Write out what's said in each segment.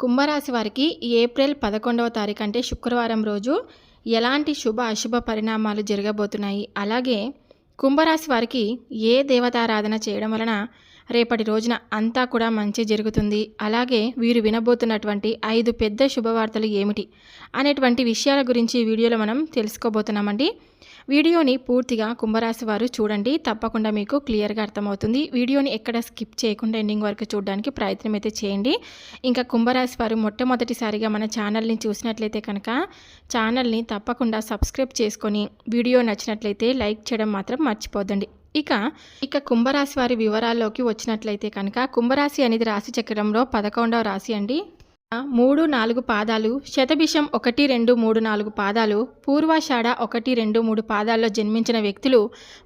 కుంభరాశి వారికి ఏప్రిల్ పదకొండవ తారీఖు అంటే శుక్రవారం రోజు ఎలాంటి శుభ అశుభ పరిణామాలు జరగబోతున్నాయి? అలాగే కుంభరాశి వారికి ఏ దేవతారాధన చేయడం వలన రేపటి రోజున అంతా కూడా మంచి జరుగుతుంది? అలాగే వీరు వినబోతున్నటువంటి ఐదు పెద్ద శుభవార్తలు ఏమిటి? అనేటువంటి విషయాల గురించి వీడియోలో మనం తెలుసుకోబోతున్నామండి. వీడియోని పూర్తిగా కుంభరాశి వారు చూడండి. తప్పకుండా మీకు క్లియర్గా అర్థమవుతుంది. వీడియోని ఎక్కడ స్కిప్ చేయకుండా ఎండింగ్ వరకు చూడడానికి ప్రయత్నం అయితే చేయండి. ఇంకా కుంభరాశి వారు మొట్టమొదటిసారిగా మన ఛానల్ని చూసినట్లయితే కనుక ఛానల్ని తప్పకుండా సబ్స్క్రైబ్ చేసుకొని వీడియో నచ్చినట్లయితే లైక్ చేయడం మాత్రం మర్చిపోదండి ఇక ఇక కుంభరాశి వారి వివరాల్లోకి వచ్చినట్లయితే కనుక కుంభరాశి అనేది రాశి చక్రంలో పదకొండవ రాశి అండి. మూడు నాలుగు పాదాలు శతభిషం ఒకటి రెండు మూడు నాలుగు పాదాలు పూర్వాషాఢ ఒకటి రెండు మూడు పాదాల్లో జన్మించిన వ్యక్తులు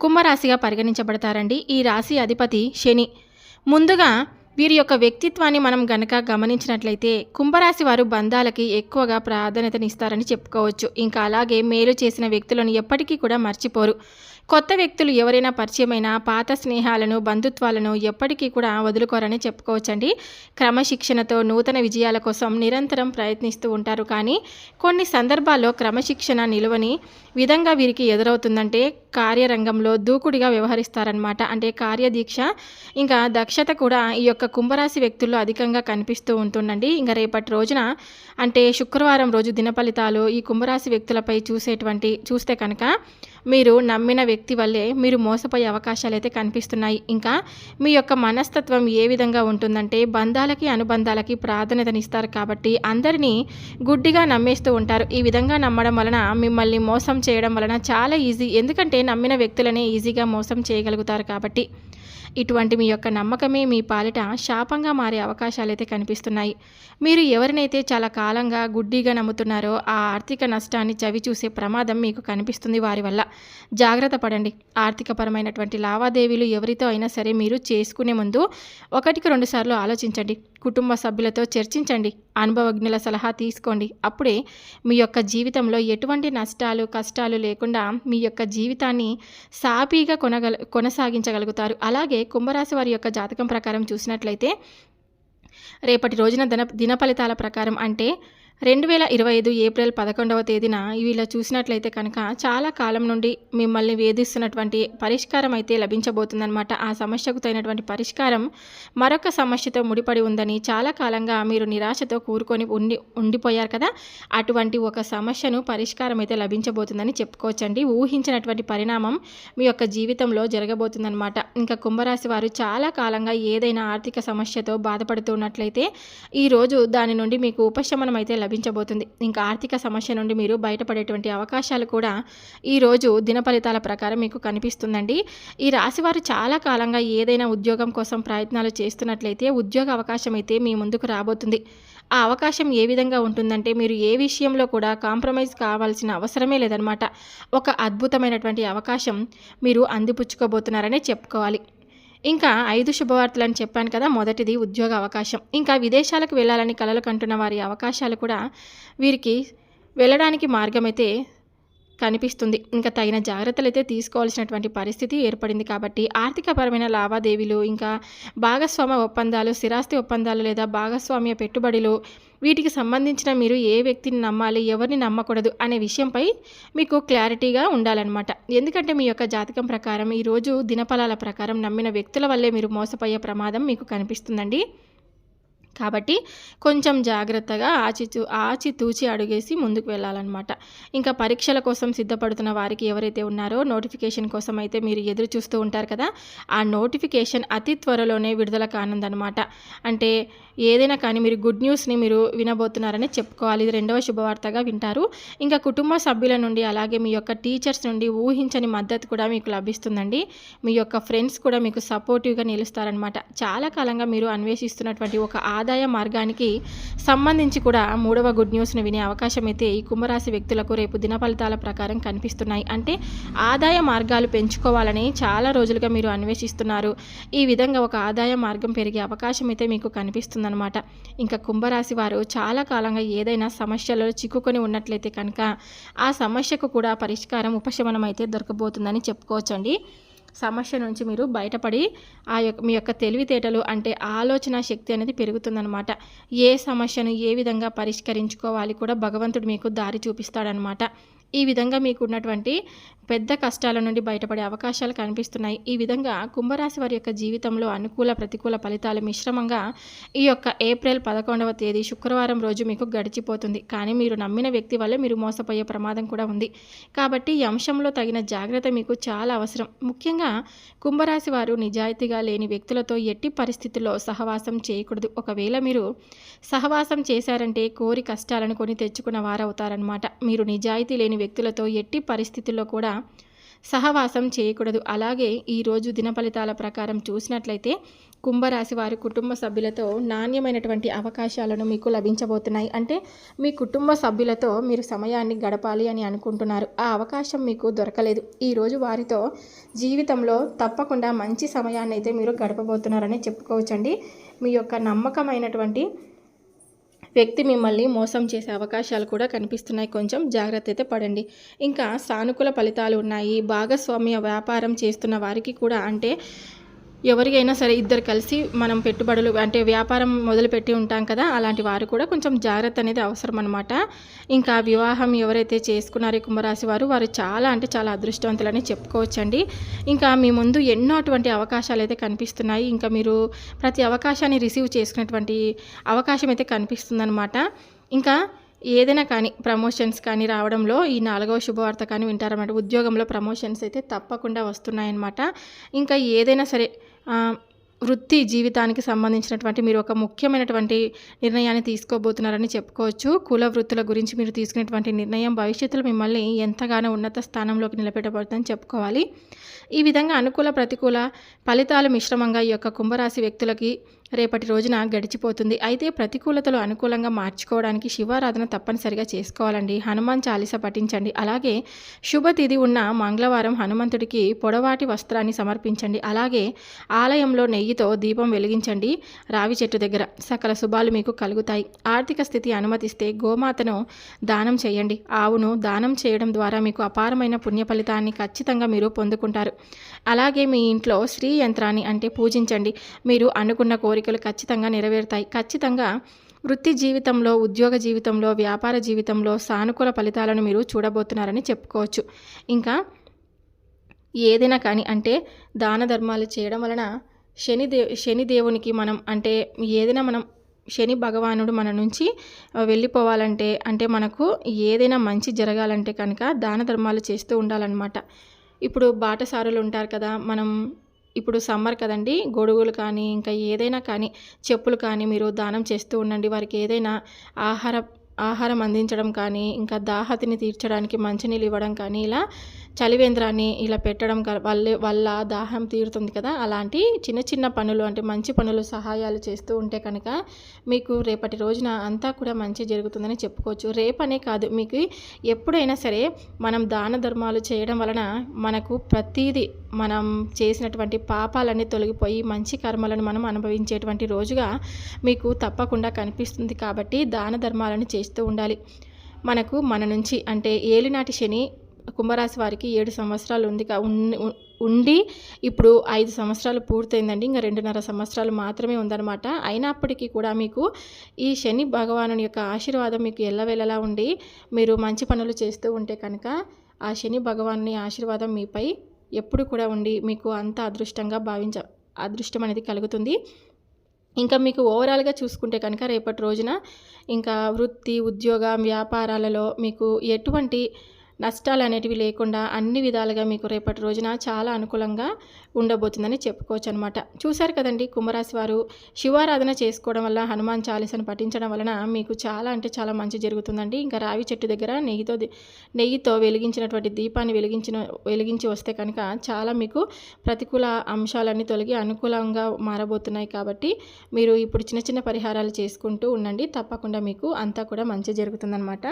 కుంభరాశిగా పరిగణించబడతారండి. ఈ రాశి అధిపతి శని. ముందుగా వీరి యొక్క వ్యక్తిత్వాన్ని మనం గనక గమనించినట్లయితే కుంభరాశి వారు బంధాలకి ఎక్కువగా ప్రాధాన్యతనిస్తారని చెప్పుకోవచ్చు. ఇంకా అలాగే మేలు చేసిన వ్యక్తులను ఎప్పటికీ కూడా మర్చిపోరు. కొత్త వ్యక్తులు ఎవరైనా పరిచయమైన పాత స్నేహాలను బంధుత్వాలను ఎప్పటికీ కూడా వదులుకోరని చెప్పుకోవచ్చండి. క్రమశిక్షణతో నూతన విజయాల కోసం నిరంతరం ప్రయత్నిస్తూ ఉంటారు. కానీ కొన్ని సందర్భాల్లో క్రమశిక్షణ నిలువని విధంగా వీరికి ఎదురవుతుందంటే కార్యరంగంలో దూకుడిగా వ్యవహరిస్తారనమాట అంటే కార్యదీక్ష ఇంకా దక్షత కూడా ఈ యొక్క కుంభరాశి వ్యక్తుల్లో అధికంగా కనిపిస్తూ ఉంటుందండి. ఇంకా రేపటి రోజున అంటే శుక్రవారం రోజు దిన ఫలితాలు ఈ కుంభరాశి వ్యక్తులపై చూసేటువంటి చూస్తే కనుక మీరు నమ్మిన వ్యక్తి వల్లే మీరు మోసపోయే అవకాశాలు అయితే కనిపిస్తున్నాయి. ఇంకా మీ యొక్క మనస్తత్వం ఏ విధంగా ఉంటుందంటే బంధాలకి అనుబంధాలకి ప్రాధాన్యతనిస్తారు కాబట్టి అందరినీ గుడ్డిగా నమ్మేస్తూ ఉంటారు. ఈ విధంగా నమ్మడం వలన మిమ్మల్ని మోసం చేయడం వలన చాలా ఈజీ ఎందుకంటే నమ్మిన వ్యక్తులనే ఈజీగా మోసం చేయగలుగుతారు కాబట్టి. ఇటువంటి మీ యొక్క నమ్మకమే మీ పాలిట శాపంగా మారే అవకాశాలు అయితే కనిపిస్తున్నాయి. మీరు ఎవరినైతే చాలా కాలంగా గుడ్డిగా నమ్ముతున్నారో ఆ ఆర్థిక నష్టాన్ని చవి చూసే ప్రమాదం మీకు కనిపిస్తుంది వారి వల్ల. జాగ్రత్త పడండి. ఆర్థికపరమైనటువంటి లావాదేవీలు ఎవరితో అయినా సరే మీరు చేసుకునే ముందు ఒకటికి రెండుసార్లు ఆలోచించండి. కుటుంబ సభ్యులతో చర్చించండి. అనుభవజ్ఞుల సలహా తీసుకోండి. అప్పుడే మీ యొక్క జీవితంలో ఎటువంటి నష్టాలు కష్టాలు లేకుండా మీ యొక్క జీవితాన్ని సాపీగా కొనగల కొనసాగించగలుగుతారు. అలాగే కుంభరాశి వారి యొక్క జాతకం ప్రకారం చూసినట్లయితే రేపటి రోజున దిన దిన ఫలితాల ప్రకారం అంటే రెండు వేల ఇరవై ఐదు ఏప్రిల్ పదకొండవ తేదీన వీళ్ళ చూసినట్లయితే కనుక చాలా కాలం నుండి మిమ్మల్ని వేధిస్తున్నటువంటి పరిష్కారం అయితే లభించబోతుందన్నమాట. ఆ సమస్యకు తగినటువంటి పరిష్కారం మరొక సమస్యతో ముడిపడి ఉందని చాలా కాలంగా మీరు నిరాశతో కూరుకొని ఉండి ఉండిపోయారు కదా. అటువంటి ఒక సమస్యను పరిష్కారం అయితే లభించబోతుందని చెప్పుకోవచ్చండి. ఊహించినటువంటి పరిణామం మీ యొక్క జీవితంలో జరగబోతుందన్నమాట. ఇంకా కుంభరాశి వారు చాలా కాలంగా ఏదైనా ఆర్థిక సమస్యతో బాధపడుతున్నట్లయితే ఈరోజు దాని నుండి మీకు ఉపశమనం అయితే లభించబోతుంది. ఇంకా ఆర్థిక సమస్య నుండి మీరు బయటపడేటువంటి అవకాశాలు కూడా ఈరోజు దిన ఫలితాల ప్రకారం మీకు కనిపిస్తుందండి. ఈ రాశివారు చాలా కాలంగా ఏదైనా ఉద్యోగం కోసం ప్రయత్నాలు చేస్తున్నట్లయితే ఉద్యోగ అవకాశం అయితే మీ ముందుకు రాబోతుంది. ఆ అవకాశం ఏ విధంగా ఉంటుందంటే మీరు ఏ విషయంలో కూడా కాంప్రమైజ్ కావాల్సిన అవసరమే లేదనమాట ఒక అద్భుతమైనటువంటి అవకాశం మీరు అందిపుచ్చుకోబోతున్నారనే చెప్పుకోవాలి. ఇంకా ఐదు శుభవార్తలు అని చెప్పాను కదా మొదటిది ఉద్యోగ అవకాశం. ఇంకా విదేశాలకు వెళ్ళాలని కలలు కంటున్న వారి అవకాశాలు కూడా వీరికి వెళ్ళడానికి మార్గమైతే కనిపిస్తుంది. ఇంకా తగిన జాగ్రత్తలు అయితే తీసుకోవాల్సినటువంటి పరిస్థితి ఏర్పడింది కాబట్టి ఆర్థికపరమైన లావాదేవీలు ఇంకా భాగస్వామ్య ఒప్పందాలు స్థిరాస్తి ఒప్పందాలు లేదా భాగస్వామ్య పెట్టుబడులు వీటికి సంబంధించిన మీరు ఏ వ్యక్తిని నమ్మాలి ఎవరిని నమ్మకూడదు అనే విషయంపై మీకు క్లారిటీగా ఉండాలన్నమాట. ఎందుకంటే మీ యొక్క జాతకం ప్రకారం ఈరోజు దినఫలాల ప్రకారం నమ్మిన వ్యక్తుల వల్లే మీరు మోసపోయే ప్రమాదం మీకు కనిపిస్తుందండి. కాబట్టి కొంచెం జాగ్రత్తగా ఆచితూ ఆచితూచి అడుగేసి ముందుకు వెళ్ళాలన్నమాట. ఇంకా పరీక్షల కోసం సిద్ధపడుతున్న వారికి ఎవరైతే ఉన్నారో నోటిఫికేషన్ కోసం అయితే మీరు ఎదురు చూస్తూ ఉంటారు కదా ఆ నోటిఫికేషన్ అతి త్వరలోనే విడుదల కానుందనమాట అంటే ఏదైనా కానీ మీరు గుడ్ న్యూస్ని మీరు వినబోతున్నారని చెప్పుకోవాలి. ఇది రెండవ శుభవార్తగా వింటారు. ఇంకా కుటుంబ సభ్యుల నుండి అలాగే మీ యొక్క టీచర్స్ నుండి ఊహించని మద్దతు కూడా మీకు లభిస్తుందండి. మీ యొక్క ఫ్రెండ్స్ కూడా మీకు సపోర్టివ్గా నిలుస్తారనమాట చాలా కాలంగా మీరు అన్వేషిస్తున్నటువంటి ఒక ఆదాయ ఆదాయ మార్గానికి సంబంధించి కూడా మూడవ గుడ్ న్యూస్ని వినే అవకాశం అయితే ఈ కుంభరాశి వ్యక్తులకు రేపు దిన ఫలితాల ప్రకారం కనిపిస్తున్నాయి. అంటే ఆదాయ మార్గాలు పెంచుకోవాలని చాలా రోజులుగా మీరు అన్వేషిస్తున్నారు. ఈ విధంగా ఒక ఆదాయ మార్గం పెరిగే అవకాశం అయితే మీకు కనిపిస్తుందన్నమాట. ఇంకా కుంభరాశి వారు చాలా కాలంగా ఏదైనా సమస్యలో చిక్కుకొని ఉన్నట్లయితే కనుక ఆ సమస్యకు కూడా పరిష్కారం ఉపశమనం అయితే దొరకబోతుందని చెప్పుకోవచ్చండి. సమస్య నుంచి మీరు బయటపడి ఆ యొక్క మీ యొక్క తెలివితేటలు అంటే ఆలోచన శక్తి అనేది పెరుగుతుందనమాట ఏ సమస్యను ఏ విధంగా పరిష్కరించుకోవాలి కూడా భగవంతుడు మీకు దారి చూపిస్తాడనమాట ఈ విధంగా మీకు ఉన్నటువంటి పెద్ద కష్టాల నుండి బయటపడే అవకాశాలు కనిపిస్తున్నాయి. ఈ విధంగా కుంభరాశి వారి యొక్క జీవితంలో అనుకూల ప్రతికూల ఫలితాలు మిశ్రమంగా ఈ యొక్క ఏప్రిల్ పదకొండవ తేదీ శుక్రవారం రోజు మీకు గడిచిపోతుంది. కానీ మీరు నమ్మిన వ్యక్తి వల్ల మీరు మోసపోయే ప్రమాదం కూడా ఉంది. కాబట్టి ఈ అంశంలో తగిన జాగ్రత్త మీకు చాలా అవసరం. ముఖ్యంగా కుంభరాశి వారు నిజాయితీగా లేని వ్యక్తులతో ఎట్టి పరిస్థితుల్లో సహవాసం చేయకూడదు. ఒకవేళ మీరు సహవాసం చేశారంటే కోరి కష్టాలను కొని తెచ్చుకున్న వారవుతారనమాట మీరు నిజాయితీ లేని వ్యక్తులతో ఎట్టి పరిస్థితుల్లో కూడా సహవాసం చేయకూడదు. అలాగే ఈరోజు దిన ఫలితాల ప్రకారం చూసినట్లయితే కుంభరాశి వారి కుటుంబ సభ్యులతో నాణ్యమైనటువంటి అవకాశాలను మీకు లభించబోతున్నాయి. అంటే మీ కుటుంబ సభ్యులతో మీరు సమయాన్ని గడపాలి అని అనుకుంటున్నారు. ఆ అవకాశం మీకు దొరకలేదు. ఈరోజు వారితో జీవితంలో తప్పకుండా మంచి సమయాన్ని అయితే మీరు గడపబోతున్నారని చెప్పుకోవచ్చండి. మీ యొక్క నమ్మకమైనటువంటి వ్యక్తి మిమ్మల్ని మోసం చేసే అవకాశాలు కూడా కనిపిస్తున్నాయి. కొంచెం జాగ్రత్త అయితే పడండి. ఇంకా సానుకూల ఫలితాలు ఉన్నాయి. భాగస్వామ్య వ్యాపారం చేస్తున్న వారికి కూడా అంటే ఎవరికైనా సరే ఇద్దరు కలిసి మనం పెట్టుబడులు అంటే వ్యాపారం మొదలుపెట్టి ఉంటాం కదా అలాంటి వారు కూడా కొంచెం జాగ్రత్త అనేది అవసరం అనమాట ఇంకా వివాహం ఎవరైతే చేసుకున్నారో కుంభరాశి వారు వారు చాలా అంటే చాలా అదృష్టవంతులని చెప్పుకోవచ్చండి. ఇంకా మీ ముందు ఎన్నో అటువంటి అవకాశాలు అయితే కనిపిస్తున్నాయి. ఇంకా మీరు ప్రతి అవకాశాన్ని రిసీవ్ చేసుకునేటువంటి అవకాశం అయితే కనిపిస్తుందన్నమాట. ఇంకా ఏదైనా కానీ ప్రమోషన్స్ కానీ రావడంలో ఈ నాలుగవ శుభవార్త కానీ వింటారన్నమాట. ఉద్యోగంలో ప్రమోషన్స్ అయితే తప్పకుండా వస్తున్నాయన్నమాట. ఇంకా ఏదైనా సరే వృత్తి జీవితానికి సంబంధించినటువంటి మీరు ఒక ముఖ్యమైనటువంటి నిర్ణయాన్ని తీసుకోబోతున్నారని చెప్పుకోవచ్చు. కుల వృత్తుల గురించి మీరు తీసుకునేటువంటి నిర్ణయం భవిష్యత్తులో మిమ్మల్ని ఎంతగానో ఉన్నత స్థానంలోకి నిలబెట్టబడుతుందని చెప్పుకోవాలి. ఈ విధంగా అనుకూల ప్రతికూల ఫలితాలు మిశ్రమంగా ఈ యొక్క కుంభరాశి వ్యక్తులకి రేపటి రోజున గడిచిపోతుంది. అయితే ప్రతికూలతలు అనుకూలంగా మార్చుకోవడానికి శివారాధన తప్పనిసరిగా చేసుకోవాలండి. హనుమాన్ చాలీస పఠించండి. అలాగే శుభతిథి ఉన్న మంగళవారం హనుమంతుడికి పొడవాటి వస్త్రాన్ని సమర్పించండి. అలాగే ఆలయంలో నెయ్యితో దీపం వెలిగించండి. రావి చెట్టు దగ్గర సకల శుభాలు మీకు కలుగుతాయి. ఆర్థిక స్థితి అనుమతిస్తే గోమాతను దానం చేయండి. ఆవును దానం చేయడం ద్వారా మీకు అపారమైన పుణ్య ఫలితాన్ని ఖచ్చితంగా మీరు పొందుకుంటారు. అలాగే మీ ఇంట్లో శ్రీ యంత్రాన్ని అంటే పూజించండి. మీరు అనుకున్న కోరికలు ఖచ్చితంగా నెరవేరుతాయి. ఖచ్చితంగా వృత్తి జీవితంలో ఉద్యోగ జీవితంలో వ్యాపార జీవితంలో సానుకూల ఫలితాలను మీరు చూడబోతున్నారని చెప్పుకోవచ్చు. ఇంకా ఏదైనా కానీ అంటే దాన ధర్మాలు చేయడం వలన శనిదే శనిదేవునికి మనం అంటే ఏదైనా మనం శని భగవానుడు మన నుంచి వెళ్ళిపోవాలంటే అంటే మనకు ఏదైనా మంచి జరగాలంటే కనుక దాన ధర్మాలు చేస్తూ ఉండాలన్నమాట. ఇప్పుడు బాటసారులు ఉంటారు కదా మనం ఇప్పుడు సమ్మర్ కదండి గొడుగులు కానీ ఇంకా ఏదైనా కానీ చెప్పులు కానీ మీరు దానం చేస్తూ ఉండండి. వారికి ఏదైనా ఆహార ఆహారం అందించడం కానీ ఇంకా దాహతిని తీర్చడానికి మంచినీళ్ళు ఇవ్వడం కానీ ఇలా చలివేంద్రాన్ని ఇలా పెట్టడం వల్ల వల్ల దాహం తీరుతుంది కదా. అలాంటి చిన్న చిన్న పనులు అంటే మంచి పనులు సహాయాలు చేస్తూ ఉంటే కనుక మీకు రేపటి రోజున అంతా కూడా మంచి జరుగుతుందని చెప్పుకోవచ్చు. రేపనే కాదు మీకు ఎప్పుడైనా సరే మనం దాన ధర్మాలు చేయడం వలన మనకు ప్రతీది మనం చేసినటువంటి పాపాలన్నీ తొలగిపోయి మంచి కర్మలను మనం అనుభవించేటువంటి రోజుగా మీకు తప్పకుండా కనిపిస్తుంది కాబట్టి దాన ధర్మాలను చేస్తూ ఉండాలి. మనకు మన నుంచి అంటే ఏలినాటి శని కుంభరాశి వారికి ఏడు సంవత్సరాలు ఉంది ఉండి ఇప్పుడు ఐదు సంవత్సరాలు పూర్తయిందండి. ఇంకా రెండున్నర సంవత్సరాలు మాత్రమే ఉందన్నమాట. అయినప్పటికీ కూడా మీకు ఈ శని భగవాను యొక్క ఆశీర్వాదం మీకు ఎల్లవేళలా ఉండి మీరు మంచి పనులు చేస్తూ ఉంటే కనుక ఆ శని భగవాన్ని ఆశీర్వాదం మీపై ఎప్పుడు కూడా ఉండి మీకు అంత అదృష్టంగా భావించ అదృష్టం అనేది కలుగుతుంది. ఇంకా మీకు ఓవరాల్గా చూసుకుంటే కనుక రేపటి రోజున ఇంకా వృత్తి ఉద్యోగం వ్యాపారాలలో మీకు ఎటువంటి నష్టాలు అనేటివి లేకుండా అన్ని విధాలుగా మీకు రేపటి రోజున చాలా అనుకూలంగా ఉండబోతుందని చెప్పుకోవచ్చు అనమాట చూశారు కదండి కుంభరాశి వారు శివారాధన చేసుకోవడం వల్ల హనుమాన్ చాలీసను పఠించడం వలన మీకు చాలా అంటే చాలా మంచి జరుగుతుందండి. ఇంకా రావి చెట్టు దగ్గర నెయ్యితో నెయ్యితో వెలిగించినటువంటి దీపాన్ని వెలిగించిన వెలిగించి వస్తే కనుక చాలా మీకు ప్రతికూల అంశాలన్నీ తొలగి అనుకూలంగా మారబోతున్నాయి కాబట్టి మీరు ఇప్పుడు చిన్న చిన్న పరిహారాలు చేసుకుంటూ ఉండండి. తప్పకుండా మీకు అంతా కూడా మంచి జరుగుతుందనమాట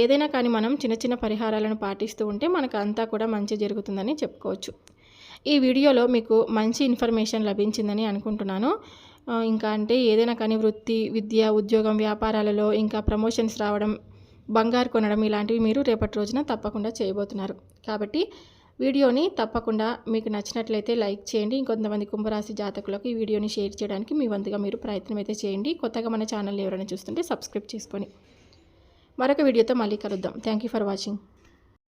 ఏదైనా కానీ మనం చిన్న చిన్న పరిహారాలు పరిహారాలను పాటిస్తూ ఉంటే మనకు అంతా కూడా మంచి జరుగుతుందని చెప్పుకోవచ్చు. ఈ వీడియోలో మీకు మంచి ఇన్ఫర్మేషన్ లభించిందని అనుకుంటున్నాను. ఇంకా అంటే ఏదైనా కానీ వృత్తి విద్య ఉద్యోగం వ్యాపారాలలో ఇంకా ప్రమోషన్స్ రావడం బంగారు కొనడం ఇలాంటివి మీరు రేపటి రోజున తప్పకుండా చేయబోతున్నారు. కాబట్టి వీడియోని తప్పకుండా మీకు నచ్చినట్లయితే లైక్ చేయండి. ఇంకొంతమంది కుంభరాశి జాతకులకు ఈ వీడియోని షేర్ చేయడానికి మీ వంతుగా మీరు ప్రయత్నం అయితే చేయండి. కొత్తగా మన ఛానల్ ఎవరైనా చూస్తుంటే సబ్స్క్రైబ్ చేసుకొని మరొక వీడియోతో మళ్ళీ కలుద్దాం. Thank you for watching.